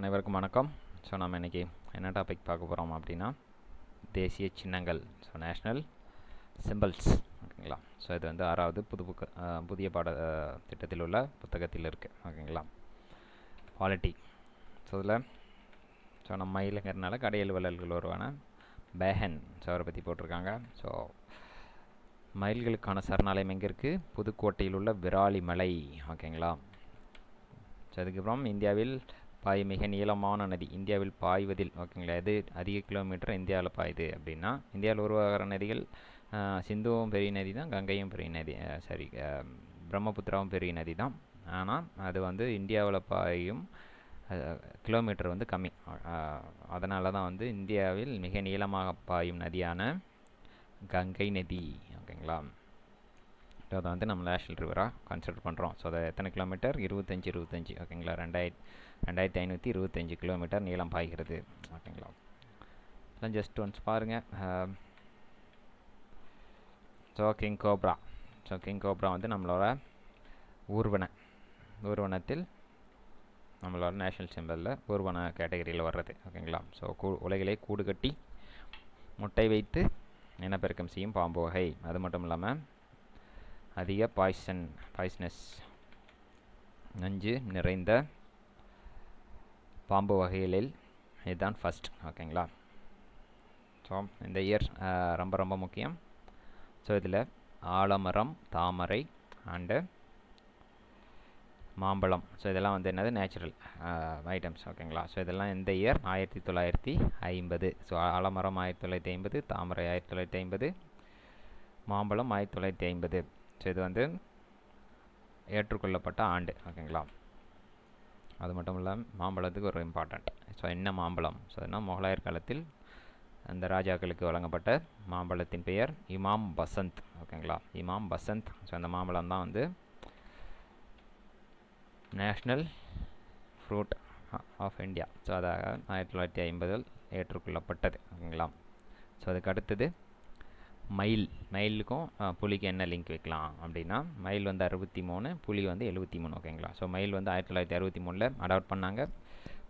அனைவருக்கும் வணக்கம். ஸோ நம்ம இன்றைக்கி என்ன டாபிக் பார்க்க போகிறோம் அப்படின்னா தேசிய சின்னங்கள் ஸோ நேஷ்னல் சிம்பிள்ஸ் ஓகேங்களா? ஸோ இது வந்து ஆறாவது புது புக்க புதிய பாட திட்டத்தில் உள்ள புத்தகத்தில் இருக்குது ஓகேங்களா? குவாலிட்டி ஸோ இதில் ஸோ நம்ம மயிலுங்கிறனால கடையல் வள்ளல்கள் வருவான பேஹன் ஸோ அவரை பற்றி போட்டிருக்காங்க. ஸோ மயில்களுக்கான சரணாலயம் எங்கே இருக்குது புதுக்கோட்டையில் உள்ள விராலிமலை. ஓகேங்களா? ஸோ அதுக்கப்புறம் இந்தியாவில் பாய் மிக நீளமான நதி. இந்தியாவில் பாய்வதில் ஓகேங்களா எது அதிக கிலோமீட்டர் இந்தியாவில் பாயுது அப்படின்னா இந்தியாவில் உருவாகிற நதிகள் சிந்துவும் பெரிய நதி தான் கங்கையும் பெரிய நதி சாரி பிரம்மபுத்திராவும் பெரிய நதி தான். ஆனால் அது வந்து இந்தியாவில் பாயும் கிலோமீட்டர் வந்து கம்மி. அதனால தான் வந்து இந்தியாவில் மிக நீளமாக பாயும் நதியான கங்கை நதி ஓகேங்களா. ஸோ அதை வந்து நம்ம நேஷ்னல் ரிவராக கன்சிடர் பண்ணுறோம் ஸோ அதை எத்தனை கிலோமீட்டர் இருபத்தஞ்சி இருபத்தஞ்சி ஓகேங்களா ரெண்டாயிரத்தி ரெண்டாயிரத்தி ஐநூற்றி இருபத்தஞ்சி கிலோமீட்டர் நீளம் பாய்கிறது. ஓகேங்களா இதெல்லாம் ஜஸ்ட் ஒன்ஸ் பாருங்கள் so king cobra so king cobra வந்து நம்மளோட ஊர்வன. ஊர்வனத்தில் நம்மளோட நேஷ்னல் சிம்பலில் ஊர்வன கேட்டகரியில் வர்றது. ஓகேங்களா? ஸோ கூ உலகிலே கூடு கட்டி முட்டை வைத்து இனப்பெருக்கம் செய்யும் பாம்பு வகை. அது மட்டும் இல்லாமல் அதிக பாய்சன் பாய்ஸ்னஸ் நஞ்சு நிறைந்த பாம்பு வகைகளில் இதுதான் ஃபஸ்ட் ஓகேங்களா ஸோ இந்த இயர் ரொம்ப ரொம்ப முக்கியம். ஸோ இதில் ஆலமரம் தாமரை அண்டு மாம்பழம். ஸோ இதெல்லாம் வந்து என்னது? நேச்சுரல் ஐட்டம்ஸ் ஓகேங்களா ஸோ இதெல்லாம் இந்த இயர் ஆயிரத்தி தொள்ளாயிரத்தி ஐம்பது. ஸோ ஆலமரம் ஆயிரத்தி தொள்ளாயிரத்தி ஐம்பது தாமரை ஆயிரத்தி தொள்ளாயிரத்தி ஐம்பது மாம்பழம் ஆயிரத்தி தொள்ளாயிரத்தி ஐம்பது. ஸோ இது வந்து ஏற்றுக்கொள்ளப்பட்ட ஆண்டு. ஓகேங்களா அது மட்டும் இல்லாமல் மாம்பழத்துக்கு ஒரு இம்பார்ட்டண்ட் ஸோ என்ன மாம்பழம்? ஸோ என்ன முகலாயர் காலத்தில் அந்த ராஜாக்களுக்கு வழங்கப்பட்ட மாம்பழத்தின் பெயர் இமாம் பசந்த். ஓகேங்களா இமாம் பசந்த். ஸோ அந்த மாம்பழம் தான் வந்து national fruit of India so அதாக ஆயிரத்தி தொள்ளாயிரத்தி ஐம்பதில் ஏற்றுக்கொள்ளப்பட்டது. ஓகேங்களா ஸோ அதுக்கு அடுத்தது மயில் மயிலுக்கும் புலிக்கு என்ன லிங்க் வைக்கலாம் அப்படின்னா மயில் வந்து அறுபத்தி மூணு புலி வந்து எழுபத்தி மூணு ஓகேங்களா ஸோ மயில் வந்து ஆயிரத்தி தொள்ளாயிரத்தி அறுபத்தி மூணில் அடாப்ட் பண்ணாங்க.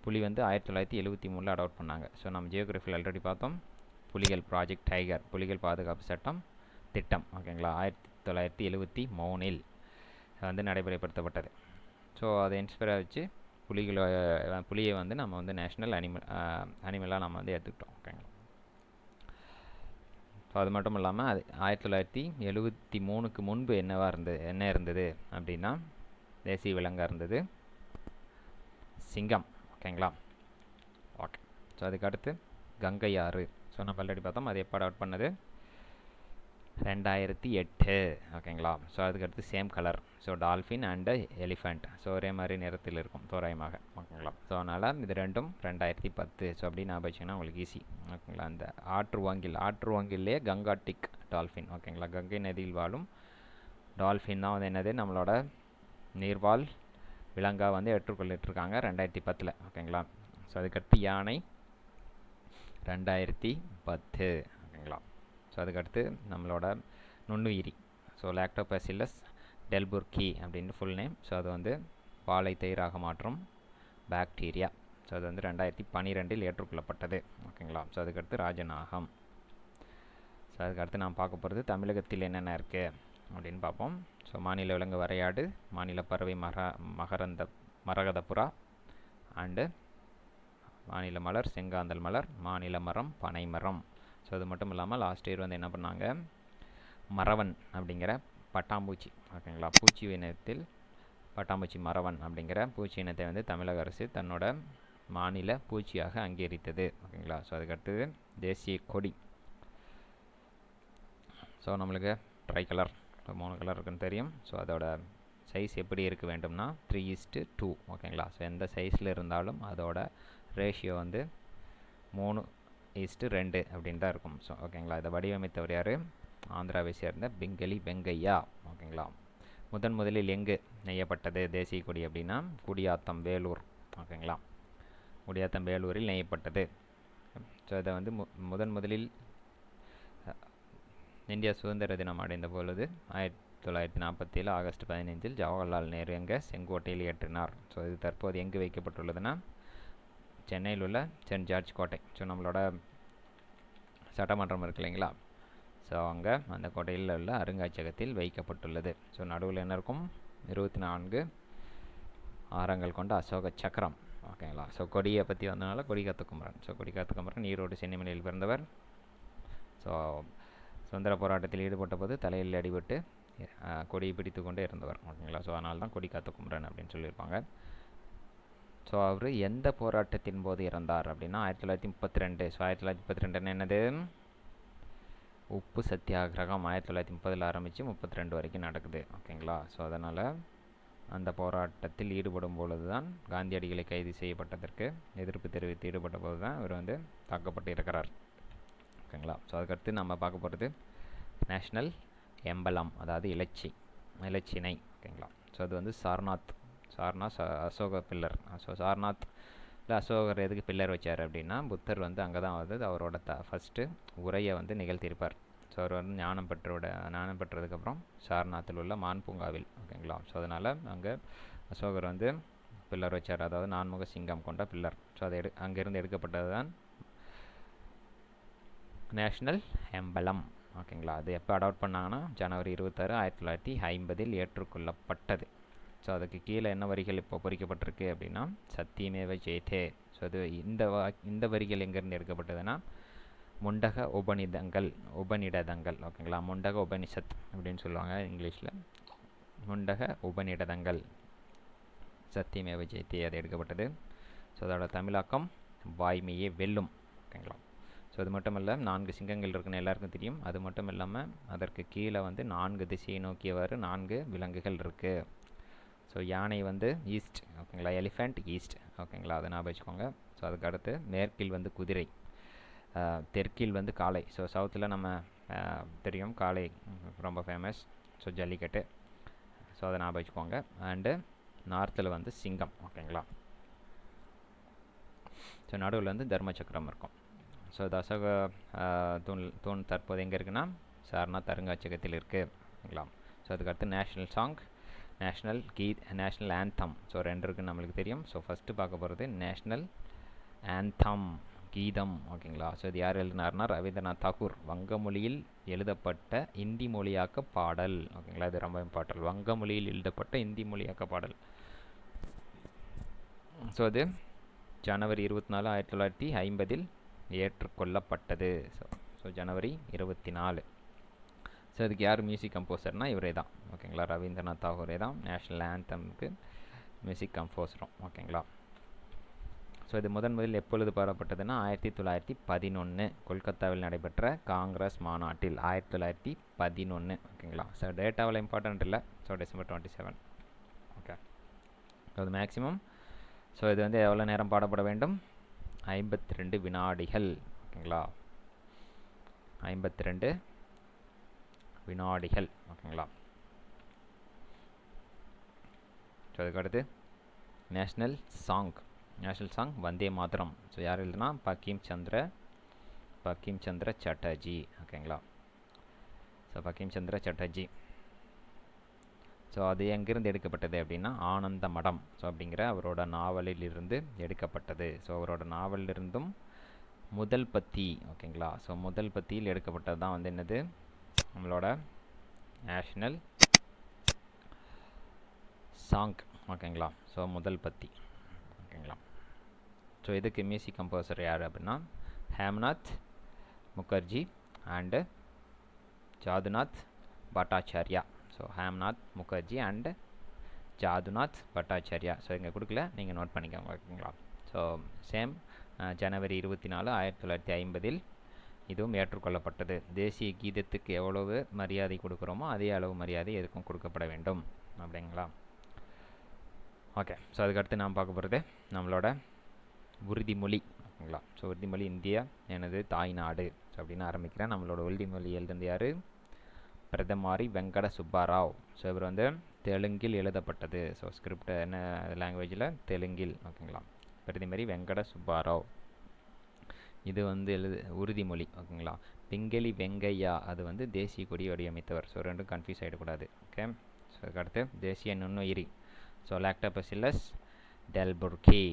புலி வந்து ஆயிரத்தி தொள்ளாயிரத்தி எழுபத்தி மூணில் அடாப்ட் பண்ணாங்க. ஸோ நம்ம ஜியோகிராஃபியில் ஆல்ரெடி பார்த்தோம். புலிகள் ப்ராஜெக்ட் டைகர் புலிகள் பாதுகாப்பு சட்டம் திட்டம் ஓகேங்களா ஆயிரத்தி தொள்ளாயிரத்தி எழுபத்தி மூணில் வந்து நடைமுறைப்படுத்தப்பட்டது. ஸோ அதை இன்ஸ்பயராக வச்சு புலிகளை புலியை வந்து நம்ம வந்து நேஷ்னல் அனிமல் அனிமலாக நம்ம வந்து எடுத்துக்கிட்டோம் ஓகேங்களா ஸோ அது மட்டும் இல்லாமல் அது ஆயிரத்தி தொள்ளாயிரத்தி எழுபத்தி மூணுக்கு முன்பு என்னவாக இருந்தது என்ன இருந்தது அப்படின்னா தேசிய விலங்காக இருந்தது. சிங்கம் ஓகேங்களா ஓகே ஸோ அதுக்கு அடுத்து கங்கை ஆறு. ஸோ நம்ம ஆல்ரெடி பார்த்தோம் அது எப்போ அடாப்ட் பண்ணது? ரெண்டாயிரத்தி எட்டு. ஓகேங்களா? ஸோ அதுக்கடுத்து same colour so dolphin and elephant so ஒரே மாதிரி நிறத்தில் இருக்கும் தோராயமாக. ஓகேங்களா? ஸோ அதனால் இது ரெண்டும் ரெண்டாயிரத்தி பத்து. ஸோ அப்படி ஞாபகம் வச்சிங்கன்னா உங்களுக்கு ஈஸி ஓகேங்களா? அந்த ஆற்று வாங்கில் ஆற்று வாங்கிலே கங்காட்டிக் டால்ஃபின் ஓகேங்களா? கங்கை நதியில் வாழும் டால்ஃபின் தான் வந்து என்னது? நம்மளோட நீர்வாழ் விலங்காக வந்து ஏற்றுக்கொள்ளிட்டுருக்காங்க ரெண்டாயிரத்தி பத்தில். ஓகேங்களா? ஸோ அதுக்கடுத்து யானை ரெண்டாயிரத்தி பத்து. ஸோ அதுக்கடுத்து நம்மளோட நுண்ணுயிரி. ஸோ லாக்டோபெசிலஸ் டெல்புர்கி அப்படின்னு ஃபுல் நேம் ஸோ அது வந்து பாலை தயிராக மாற்றும் பாக்டீரியா ஸோ அது வந்து ரெண்டாயிரத்தி பன்னிரெண்டில் ஏற்றுக்கொள்ளப்பட்டது. ஓகேங்களா ஸோ அதுக்கடுத்து ராஜநாகம். ஸோ அதுக்கடுத்து நாம் பார்க்க போகிறது தமிழகத்தில் என்னென்ன இருக்குது அப்படின்னு பார்ப்போம். ஸோ மாநில விலங்கு வரையாடு மாநில பறவை மர மகரந்த மரகதபுரா அண்டு மாநில மலர் செங்காந்தல் மலர் மாநில மரம் பனை மரம் ஸோ அது மட்டும் இல்லாமல் லாஸ்ட் இயர் வந்து என்ன பண்ணாங்க? மரவன் அப்படிங்கிற பட்டாம்பூச்சி ஓகேங்களா? பூச்சி இனத்தில் பட்டாம்பூச்சி மரவன் அப்படிங்கிற பூச்சி இனத்தை வந்து தமிழக அரசு தன்னோட மாநில பூச்சியாக அங்கீகரித்தது ஓகேங்களா? ஸோ அதுக்கடுத்தது தேசிய கொடி. ஸோ நம்மளுக்கு ட்ரை கலர் மூணு கலர் இருக்குன்னு தெரியும். ஸோ அதோட சைஸ் எப்படி இருக்க வேண்டும்னா த்ரீ இஸ்ட்டு டூ ஓகேங்களா? ஸோ எந்த சைஸில் இருந்தாலும் அதோட ரேஷியோ வந்து மூணு ஈஸ்ட்டு ரெண்டு அப்படின்னு தான் இருக்கும் ஸோ ஓகேங்களா இதை வடிவமைத்தவர் யார்? ஆந்திராவை சேர்ந்த பெங்கலி வெங்கையா. ஓகேங்களா முதன் முதலில் எங்கு நெய்யப்பட்டது? தேசிய கொடி அப்படின்னா குடியாத்தம் வேலூர். ஓகேங்களா குடியாத்தம் வேலூரில் நெய்யப்பட்டது. ஸோ இதை வந்து மு முதன் முதலில் இந்தியா சுதந்திர தினம் அடைந்த பொழுது ஆயிரத்தி தொள்ளாயிரத்தி நாற்பத்தேழு ஆகஸ்ட் பதினைந்தில் ஜவஹர்லால் நேரு எங்கே செங்கோட்டையில் ஏற்றினார். ஸோ இது தற்போது எங்கு வைக்கப்பட்டுள்ளதுன்னா சென்னையில் உள்ள சென்ட் ஜார்ஜ் கோட்டை. ஸோ நம்மளோட சட்டமன்றம் இருக்கு இல்லைங்களா? ஸோ அங்கே அந்த கோட்டையில் உள்ள அருங்காட்சியகத்தில் வைக்கப்பட்டுள்ளது. ஸோ நடுவில் என்ன இருக்கும்? இருபத்தி நான்கு ஆரங்கள் கொண்ட அசோக சக்கரம். ஓகேங்களா ஸோ கொடியை பற்றி வந்தனால கொடி குமரன் ஸோ கொடி குமரன் ஈரோடு சென்னிமலையில் பிறந்தவர். ஸோ சுதந்திர போராட்டத்தில் ஈடுபட்ட போது தலையில் அடிபட்டு கொடியை பிடித்து கொண்டே இருந்தவர். ஓகேங்களா ஸோ அதனால தான் கொடி காத்து குமரன் அப்படின்னு சொல்லியிருப்பாங்க. ஸோ அவர் எந்த போராட்டத்தின் போது இறந்தார் அப்படின்னா ஆயிரத்தி தொள்ளாயிரத்தி முப்பத்தி ரெண்டு. ஸோ ஆயிரத்தி தொள்ளாயிரத்தி முப்பத்தி ரெண்டுன்னு என்னது? உப்பு சத்தியாகிரகம் ஆயிரத்தி தொள்ளாயிரத்தி முப்பதில் ஆரம்பித்து முப்பத்தி ரெண்டு வரைக்கும் நடக்குது. ஓகேங்களா? ஸோ அதனால் அந்த போராட்டத்தில் ஈடுபடும் பொழுது தான் காந்தியடிகளை கைது செய்யப்பட்டதற்கு எதிர்ப்பு தெரிவித்து ஈடுபட்ட போது தான் இவர் வந்து தாக்கப்பட்டு இருக்கிறார். ஓகேங்களா? ஸோ அதுக்கடுத்து நம்ம பார்க்க போகிறது நேஷ்னல் எம்பலம் அதாவது இலச்சி இலச்சினை. ஓகேங்களா? ஸோ அது வந்து சார்நாத் சார்நாத் அசோக பில்லர். ஸோ சார்நாத் இல்லை அசோகர் எதுக்கு பில்லர் வச்சார் அப்படின்னா புத்தர் வந்து அங்கே தான் வந்து அவரோட த ஃபஸ்ட்டு உரையை வந்து நிகழ்த்தியிருப்பார். ஸோ அவர் வந்து ஞானம் பெற்றோட ஞானம் பெற்றதுக்கப்புறம் சார்நாத்தில் உள்ள மான் பூங்காவில் ஓகேங்களா? ஸோ அதனால் அங்கே அசோகர் வந்து பில்லர் வச்சார். அதாவது நான்முக சிங்கம் கொண்ட பில்லர். ஸோ அதை எடு அங்கேருந்து எடுக்கப்பட்டது தான் நேஷ்னல் எம்பலம் ஓகேங்களா? அது எப்போ அடாப்ட் பண்ணாங்கன்னா ஜனவரி இருபத்தாறு ஆயிரத்தி தொள்ளாயிரத்தி ஐம்பதில் ஏற்றுக்கொள்ளப்பட்டது. ஸோ அதுக்கு கீழே என்ன வரிகள் இப்போ பொறிக்கப்பட்டிருக்கு அப்படின்னா சத்தியமேவ ஜெயதே ஸோ அது இந்த வா இந்த வரிகள் எங்கேருந்து எடுக்கப்பட்டதுன்னா முண்டக உபநிதங்கள் உபநிடதங்கள். ஓகேங்களா? முண்டக உபனிஷத் அப்படின்னு சொல்லுவாங்க இங்கிலீஷில். முண்டக உபநிடதங்கள். சத்தியமேவ ஜெயதே அது எடுக்கப்பட்டது. ஸோ அதோட தமிழாக்கம் வாய்மையே வெல்லும். ஓகேங்களா? ஸோ அது மட்டும் இல்லை நான்கு சிங்கங்கள் இருக்குன்னு எல்லாருக்கும் தெரியும். அது மட்டும் இல்லாமல் அதற்கு கீழே வந்து நான்கு திசையை நோக்கியவாறு நான்கு விலங்குகள் இருக்குது ஸோ யானை வந்து ஈஸ்ட் ஓகேங்களா? எலிஃபெண்ட் ஈஸ்ட் ஓகேங்களா? அதை ஞாபகம் வச்சுக்கோங்க. ஸோ அதுக்கு அடுத்து மேற்கில் வந்து குதிரை தெற்கில் வந்து காளை. ஸோ சவுத்தில் நம்ம தெரியும் காளை ரொம்ப ஃபேமஸ் ஸோ ஜல்லிக்கட்டு. ஸோ அதை ஞாபகம் வச்சுக்கோங்க. அண்டு நார்த்தில் வந்து சிங்கம் ஓகேங்களா? ஸோ நடுவில் வந்து தர்மசக்கரம் இருக்கும். ஸோ தசக தூண் தூண் தற்போது எங்கே இருக்குன்னா சார்நாத் தருங்காட்சியகத்தில் இருக்குது ஓகேங்களா? ஸோ அதுக்கடுத்து national song national geet national anthem so ரெண்டு இருக்குன்னு நம்மளுக்கு தெரியும். ஸோ ஃபஸ்ட்டு பார்க்க போகிறது நேஷ்னல் ஆந்தம் கீதம். ஓகேங்களா ஸோ இது யார் எழுதினார்னா ரவீந்திரநாத் தாகூர். வங்க மொழியில் எழுதப்பட்ட இந்தி மொழியாக்க பாடல். ஓகேங்களா இது ரொம்ப இம்பார்ட்டன்ட் வங்க மொழியில் எழுதப்பட்ட இந்தி மொழியாக்க பாடல். ஸோ அது ஜனவரி இருபத்தி நாலு ஆயிரத்தி தொள்ளாயிரத்தி ஐம்பதில் ஏற்றுக்கொள்ளப்பட்டது. ஸோ ஸோ ஜனவரி இருபத்தி நாலு. ஸோ இதுக்கு யார் மியூசிக் கம்போசர்னால் இவரே தான் ஓகேங்களா ரவீந்திரநாத் தாகூரே தான் நேஷ்னல் ஆந்தம்க்கு மியூசிக் கம்போசரும் ஓகேங்களா ஸோ இது முதன் முதலில் எப்பொழுது பாடப்பட்டதுன்னா ஆயிரத்தி தொள்ளாயிரத்தி பதினொன்று கொல்கத்தாவில் நடைபெற்ற காங்கிரஸ் மாநாட்டில். ஆயிரத்தி தொள்ளாயிரத்தி பதினொன்று ஓகேங்களா ஸோ டேட்டாவில் இம்பார்ட்டன்ட் இல்லை. So December twenty seven okay so அது மேக்ஸிமம் ஸோ இது வந்து எவ்வளோ நேரம் பாடப்பட வேண்டும்? ஐம்பத்தி ரெண்டு வினாடிகள். ஓகேங்களா ஐம்பத்தி ரெண்டு வினாடிகள். ஓகேங்களா? ஸோ அதுக்கடுத்து national song national song Vande Mataram. So யார் எழுதுனா? பக்கீம் சந்திர பக்கீம் சந்திர சட்டர்ஜி. ஓகேங்களா? ஸோ பக்கீம் சந்திர சட்டர்ஜி. ஸோ அது எங்கேருந்து எடுக்கப்பட்டது அப்படின்னா ஆனந்த மடம். ஸோ அப்படிங்கிற அவரோட நாவலில் இருந்து எடுக்கப்பட்டது. ஸோ அவரோட நாவலிருந்தும் முதல் பத்தி ஓகேங்களா? ஸோ முதல் பத்தியில் எடுக்கப்பட்டது தான் வந்து என்னது? நம்மளோட நேஷ்னல் சாங் ஓகேங்களா ஸோ முதல் பத்தி. ஓகேங்களா ஸோ இதுக்கு மியூசிக் கம்போசர் யார் அப்படின்னா Hemnath Mukherjee and Jadunath Bhattacharya. So Hemnath Mukherjee and Jadunath Bhattacharya. So இங்கே கொடுக்கல. நீங்கள் நோட் பண்ணிக்கோங்க. ஓகேங்களா ஸோ சேம் ஜனவரி இருபத்தி நாலு ஆயிரத்தி தொள்ளாயிரத்தி ஐம்பதில் இதுவும் ஏற்றுக்கொள்ளப்பட்டது. தேசிய கீதத்துக்கு எவ்வளவு மரியாதை கொடுக்குறோமோ அதே அளவு மரியாதை எதுக்கும் கொடுக்கப்பட வேண்டும். அப்படிங்களா? ஓகே. ஸோ அதுக்கடுத்து நாம் பார்க்க போகிறது நம்மளோட உறுதிமொழி. ஓகேங்களா? ஸோ உறுதிமொழி இந்தியா எனது தாய் நாடு. ஸோ அப்படின்னு ஆரம்பிக்கிறேன். நம்மளோட உறுதிமொழி எழுதுனது யார்? பிரதமாரி வெங்கட சுப்பாராவ் ஸோ இவர் வந்து தெலுங்கில் எழுதப்பட்டது. ஸோ ஸ்கிரிப்ட் என்ன லாங்குவேஜில் தெலுங்கில். ஓகேங்களா? பிரதிமரி வெங்கட சுப்பாராவ் இது வந்து எழுது உறுதிமொழி ஓகேங்களா? பிங்களி வெங்கையா அது வந்து தேசிய கொடி வடிவமைத்தவர். ஸோ ரெண்டும் கன்ஃபியூஸ் ஆகிடக்கூடாது ஓகே ஸோ அதுக்கடுத்து தேசிய நுண்ணுயிரி ஸோ லாக்டபசில்லஸ் டெல்புர்கி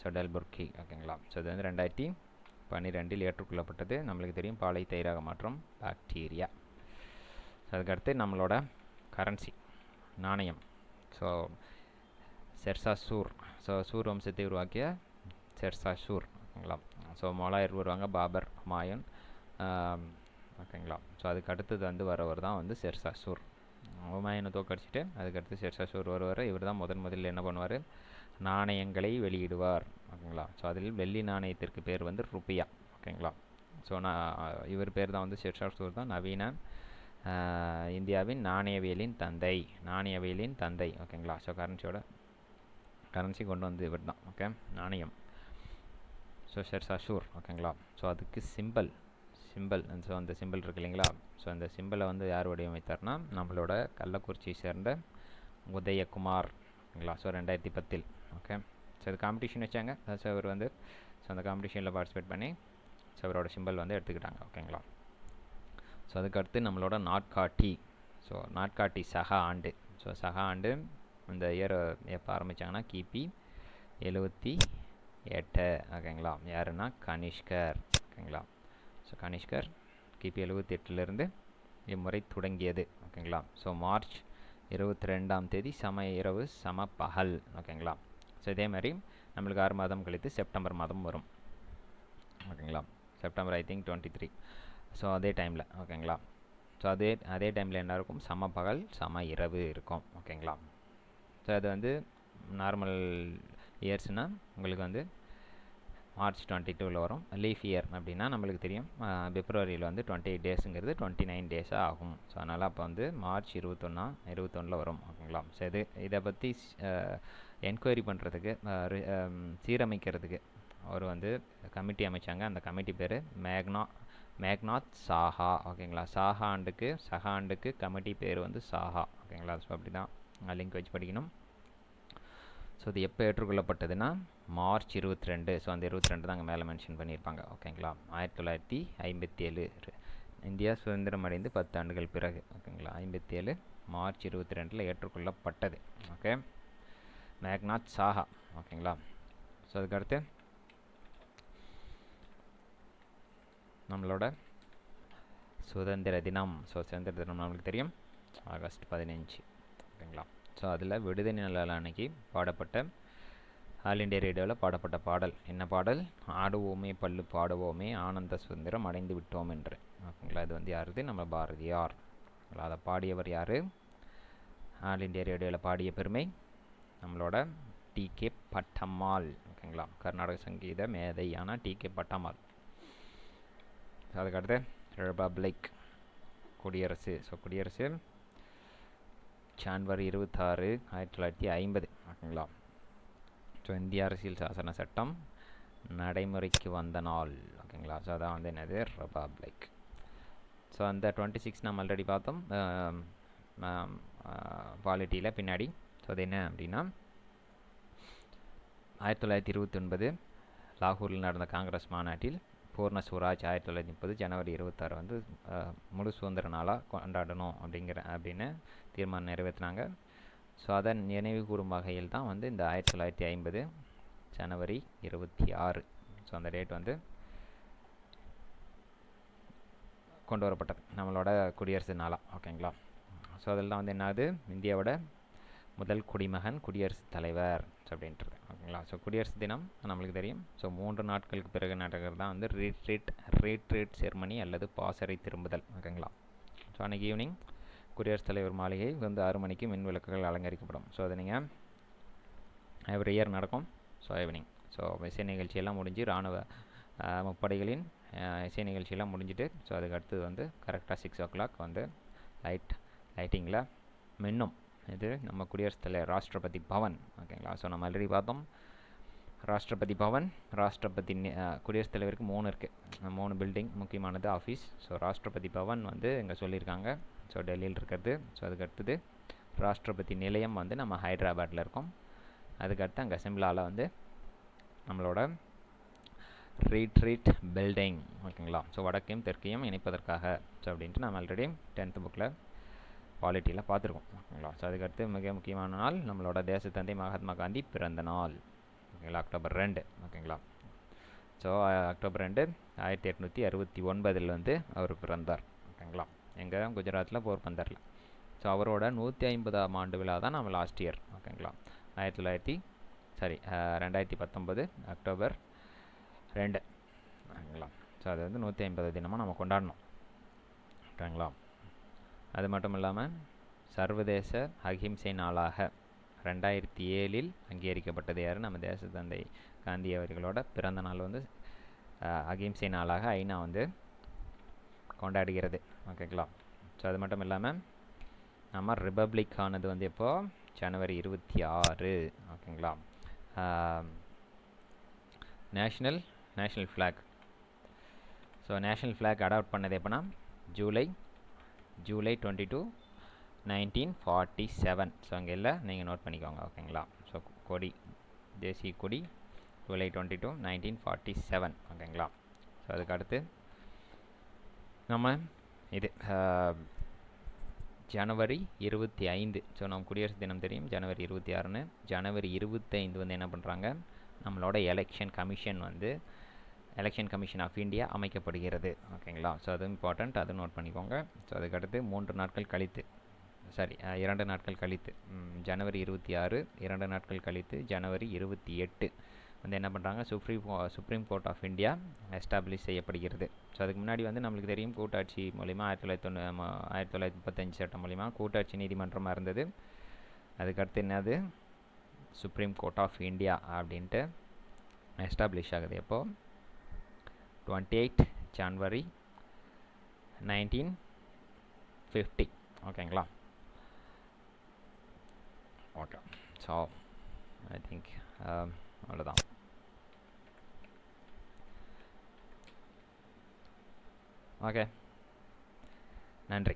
ஸோ டெல்புர்கி ஓகேங்களா? ஸோ இது வந்து ரெண்டாயிரத்தி பன்னிரெண்டில் ஏற்றுக்கொள்ளப்பட்டது. நம்மளுக்கு தெரியும் பாலை தயிராக மாற்றம் பாக்டீரியா ஸோ அதுக்கடுத்து நம்மளோட கரன்சி நாணயம். ஸோ செர்சா சூர் ஸோ சூர் வம்சத்தை உருவாக்கிய செர்சா சூர் ஓகேங்களா? ஸோ மொலாயர் வருவாங்க பாபர் மாயன் um, ஓகேங்களா. ஸோ அதுக்கு அடுத்தது வந்து வரவர் தான் வந்து செர்சா சூர் ஹுமாயூனை தோக்கடிச்சிட்டு அதுக்கடுத்து செர்சாசூர் வருவார். இவர் தான் முதன் முதலில் என்ன பண்ணுவார்? நாணயங்களை வெளியிடுவார். ஓகேங்களா. ஸோ அதில் வெள்ளி நாணயத்திற்கு பேர் வந்து ருப்பியா ஓகேங்களா. ஸோ நான் இவர் பேர் தான் வந்து ஷெர்ஷாசூர் தான் நவீன இந்தியாவின் நாணயவியலின் தந்தை. நாணயவியலின் தந்தை. ஓகேங்களா. ஸோ கரன்சியோட கரன்சி கொண்டு வந்து இவர் தான். ஓகே. நாணயம். ஸோ ஷெர்ஷா ஷூர் ஓகேங்களா ஸோ அதுக்கு சிம்பிள் சிம்பிள் ஸோ அந்த சிம்பிள் இருக்கு இல்லைங்களா? ஸோ அந்த சிம்பிளை வந்து யார் வடிவமைத்தார்னா நம்மளோட கள்ளக்குறிச்சியை சேர்ந்த உதயகுமார் ஓகேங்களா ஸோ ரெண்டாயிரத்தி பத்தில். ஓகே ஸோ அது காம்படிஷன் வச்சாங்க. ஸோ அவர் வந்து ஸோ அந்த காம்படிஷனில் பார்ட்டிசிபேட் பண்ணி ஸோ அவரோட சிம்பிள் வந்து எடுத்துக்கிட்டாங்க. ஓகேங்களா ஸோ அதுக்கடுத்து நம்மளோட நாட்காட்டி. ஸோ நாட்காட்டி சக ஆண்டு. ஸோ சக ஆண்டு இந்த இயர் எப்போ ஆரம்பித்தாங்கன்னா கிபி எழுபத்தி எட்டு ஓகேங்களா? யாருன்னா கனிஷ்கர் ஓகேங்களா? ஸோ கனிஷ்கர் கிபி எழுபத்தி எட்டுலேருந்து இம்முறை தொடங்கியது ஓகேங்களா? ஸோ மார்ச் இருபத்தி ரெண்டாம் தேதி சம இரவு சம பகல் ஓகேங்களா? ஸோ இதே மாதிரி நம்மளுக்கு ஆறு மாதம் கழித்து செப்டம்பர் மாதம் வரும் ஓகேங்களா? September I think twenty three. So அதே டைமில் ஓகேங்களா? ஸோ அதே அதே டைமில் என்ன இருக்கும்? சம பகல் சம இரவு இருக்கும் ஓகேங்களா? ஸோ அது வந்து நார்மல் இயர்ஸ்னால் உங்களுக்கு வந்து மார்ச் டுவெண்ட்டி டூவில் வரும். லீஃப் இயர் அப்படின்னா நம்மளுக்கு தெரியும். பிப்ரவரியில் வந்து டுவெண்ட்டி எயிட் டேஸுங்கிறது டுவெண்ட்டி நைன் டேஸாக ஆகும். ஸோ அதனால் அப்போ வந்து மார்ச் இருபத்தொன்னா இருபத்தொன்னில் வரும் ஓகேங்களா ஸோ இது இதை பற்றி என்கொயரி பண்ணுறதுக்கு சீரமைக்கிறதுக்கு அவர் வந்து கமிட்டி அமைச்சாங்க. அந்த கமிட்டி பேர் மேக்னா மேக்நாத் சாஹா ஓகேங்களா. சாஹா ஆண்டுக்கு சஹா ஆண்டுக்கு கமிட்டி பேர் வந்து சாஹா ஓகேங்களா. ஸோ அப்படி தான் லிங்க் வச்சு படிக்கணும். ஸோ இது எப்போ ஏற்றுக்கொள்ளப்பட்டதுன்னா மார்ச் இருபத்தி ரெண்டு ஸோ அந்த இருபத்தி ரெண்டு தான் அங்கே மேலே மென்ஷன் பண்ணியிருப்பாங்க. ஓகேங்களா ஆயிரத்தி தொள்ளாயிரத்தி ஐம்பத்தி ஏழு இந்தியா சுதந்திரம் அடைந்து பத்து ஆண்டுகள் பிறகு. ஓகேங்களா ஐம்பத்தி ஏழு மார்ச் இருபத்தி ரெண்டில் ஏற்றுக்கொள்ளப்பட்டது. ஓகே மேக்நாத் சாஹா ஓகேங்களா ஸோ அதுக்கடுத்து நம்மளோட சுதந்திர தினம். ஸோ சுதந்திர தினம் நம்மளுக்கு தெரியும். ஆகஸ்ட் பதினஞ்சு. ஓகேங்களா ஸோ அதில் விடுதலை நாள் அன்னைக்கு பாடப்பட்ட ஆல் இண்டியா ரேடியோவில் பாடப்பட்ட பாடல். என்ன பாடல்? ஆடுவோமே பல்லு பாடுவோமே ஆனந்த சுதந்திரம் அடைந்து விட்டோம் என்று. ஓகேங்களா? இது வந்து யாருது? நம்ம பாரதியார். அதை பாடியவர் யார்? ஆல் இண்டியா ரேடியோவில் பாடிய பெருமை நம்மளோட டி கே பட்டம்மாள் ஓகேங்களா? கர்நாடக சங்கீத மேதையான டி கே பட்டம்மாள் அதுக்கடுத்து ரிபப்ளிக் குடியரசு. ஸோ குடியரசு ஜான்வரி இருபத்தாறு ஆயிரத்தி தொள்ளாயிரத்தி ஐம்பது. ஓகேங்களா? ஸோ இந்திய அரசியல் சாசன சட்டம் நடைமுறைக்கு வந்த நாள். ஓகேங்களா? ஸோ அதான் வந்து என்னது? ரிபப்ளிக் ஸோ அந்த டுவெண்ட்டி சிக்ஸ் நம்ம ஆல்ரெடி பார்த்தோம். பாலிட்டியில் பின்னாடி. ஸோ அது என்ன அப்படின்னா ஆயிரத்தி தொள்ளாயிரத்தி இருபத்தி ஒன்பது லாகூரில் நடந்த காங்கிரஸ் மாநாட்டில் பூர்ண சுவராஜ் ஆயிரத்தி தொள்ளாயிரத்தி முப்பது ஜனவரி இருபத்தாறு வந்து முழு சுதந்திர நாளாக கொண்டாடணும் அப்படிங்கிற அப்படின்னு தீர்மானம் நிறைவேற்றினாங்க ஸோ அதை நினைவு கூறும் வகையில் தான் வந்து இந்த ஆயிரத்தி தொள்ளாயிரத்தி ஐம்பது ஜனவரி இருபத்தி ஆறு. ஸோ அந்த டேட் வந்து கொண்டு வரப்பட்டது. நம்மளோட குடியரசு நாளாக ஓகேங்களா ஸோ அதில் தான் வந்து என்னது? இந்தியாவோட முதல் குடிமகன் குடியரசுத் தலைவர் அப்படின்றது. ஓகேங்களா ஸோ குடியரசு தினம் நம்மளுக்கு தெரியும். ஸோ மூன்று நாட்களுக்கு பிறகு நடக்கிறது தான் வந்து ரீட்ரீட் ரீட்ரீட் செர்மனி அல்லது பாசறை திரும்புதல். ஓகேங்களா? ஸோ அன்றைக்கி ஈவினிங் குடியரசுத் தலைவர் மாளிகை வந்து ஆறு மணிக்கு மின் விளக்குகள் அலங்கரிக்கப்படும். ஸோ அதை நீங்கள் எவ்ரி இயர் நடக்கும். ஸோ ஈவினிங் ஸோ இசை நிகழ்ச்சியெல்லாம் முடிஞ்சு இராணுவ முப்படைகளின் இசை நிகழ்ச்சியெல்லாம் முடிஞ்சுட்டு ஸோ அதுக்கு அடுத்தது வந்து கரெக்டாக சிக்ஸ் ஓ கிளாக் வந்து லைட் லைட்டிங்கில் மின்னும். இது நம்ம குடியரசுத் தலைவர் ராஷ்டிரபதி பவன். ஓகேங்களா? ஸோ நம்ம ஆல்ரெடி பார்த்தோம். ராஷ்டிரபதி பவன் ராஷ்டிரபதி குடியரசுத் தலைவருக்கு மூணு இருக்குது மூணு பில்டிங் முக்கியமானது ஆஃபீஸ் ஸோ ராஷ்டிரபதி பவன் வந்து இங்கே சொல்லியிருக்காங்க. ஸோ டெல்லியில் இருக்கிறது. ஸோ அதுக்கு அடுத்தது ராஷ்டிரபதி நிலையம் வந்து நம்ம ஹைதராபாத்தில் இருக்கோம். அதுக்கடுத்து அங்கே சிம்லாவில் வந்து நம்மளோட ரீட்ரீட் பில்டிங் ஓகேங்களா? ஸோ வடக்கையும் தெற்கையும் இணைப்பதற்காக. ஸோ அப்படின்ட்டு நம்ம ஆல்ரெடி டென்த்து புக்கில் குவாலிட்டியெலாம் பார்த்துருக்கோம். ஓகேங்களா? ஸோ அதுக்கடுத்து மிக முக்கியமான நாள் நம்மளோட தேசத்தந்தை மகாத்மா காந்தி பிறந்த நாள். ஓகேங்களா? அக்டோபர் ரெண்டு. ஓகேங்களா? ஸோ அக்டோபர் ரெண்டு ஆயிரத்தி எட்நூற்றி அறுபத்தி ஒன்பதில் வந்து அவர் பிறந்தார். ஓகேங்களா? எங்கே? குஜராத்தில் போர்பந்தரில். ஸோ அவரோட நூற்றி ஐம்பதாம் ஆண்டு விழா தான் நம்ம லாஸ்ட் இயர் ஓகேங்களா? ஆயிரத்தி தொள்ளாயிரத்தி சாரி ரெண்டாயிரத்தி பத்தொம்பது அக்டோபர் ரெண்டு. ஓகேங்களா? ஸோ அது வந்து நூற்றி ஐம்பது தினமாக நம்ம கொண்டாடணும். ஓகேங்களா? அது மட்டும் இல்லாமல் சர்வதேச அகிம்சை நாளாக ரெண்டாயிரத்தி ஏழில் அங்கீகரிக்கப்பட்டது யார்? நம்ம தேச தந்தை காந்தி அவர்களோட பிறந்த நாள் வந்து அகிம்சை நாளாக ஐநா வந்து கொண்டாடுகிறது. ஓகேங்களா? ஸோ அது மட்டும் இல்லாமல் நம்ம ரிப்பப்ளிக் ஆனது வந்து இப்போது ஜனவரி இருபத்தி ஆறு. ஓகேங்களா? National national flag so national flag adopt பண்ணது எப்போனா July July twenty two nineteen forty seven. So அங்கே இல்லை. நீங்கள் நோட் பண்ணிக்கோங்க. ஓகேங்களா ஸோ கொடி தேசிய கொடி July twenty two nineteen forty seven. ஓகேங்களா ஸோ அதுக்கு அடுத்து நம்ம இது ஜனவரி இருபத்தி ஐந்து. ஸோ நம்ம குடியரசு தினம் தெரியும். ஜனவரி இருபத்தி ஆறுன்னு. ஜனவரி இருபத்தைந்து வந்து என்ன பண்ணுறாங்க நம்மளோட எலெக்ஷன் கமிஷன் வந்து எலெக்ஷன் கமிஷன் ஆஃப் இந்தியா அமைக்கப்படுகிறது. ஓகேங்களா ஸோ அது இம்பார்ட்டண்ட் அது நோட் பண்ணிக்கோங்க. ஸோ அதுக்கடுத்து மூன்று நாட்கள் கழித்து. சாரி இரண்டு நாட்கள் கழித்து. ஜனவரி இருபத்தி ஆறு இரண்டு நாட்கள் கழித்து ஜனவரி இருபத்தி எட்டு. வந்து என்ன பண்ணுறாங்க supreme supreme court of India establish செய்யப்படுகிறது. ஸோ அதுக்கு முன்னாடி வந்து நம்மளுக்கு தெரியும் கூட்டாட்சி மூலிமா ஆயிரத்தி தொள்ளாயிரத்தி தொண்ணூ ஆயிரத்தி தொள்ளாயிரத்தி முப்பத்தஞ்சு சட்டம் மூலிமா கூட்டாட்சி நீதிமன்றமாக இருந்தது. அதுக்கடுத்து என்னது? சுப்ரீம் கோர்ட் ஆஃப் இந்தியா அப்படின்ட்டு எஸ்டாப்ளிஷ் ஆகுது எப்போது twenty eight January nineteen fifty ஓகேங்களா ஓகே ஸோ ஐ திங்க் அவ்வளோதான் ஓகே நன்றி.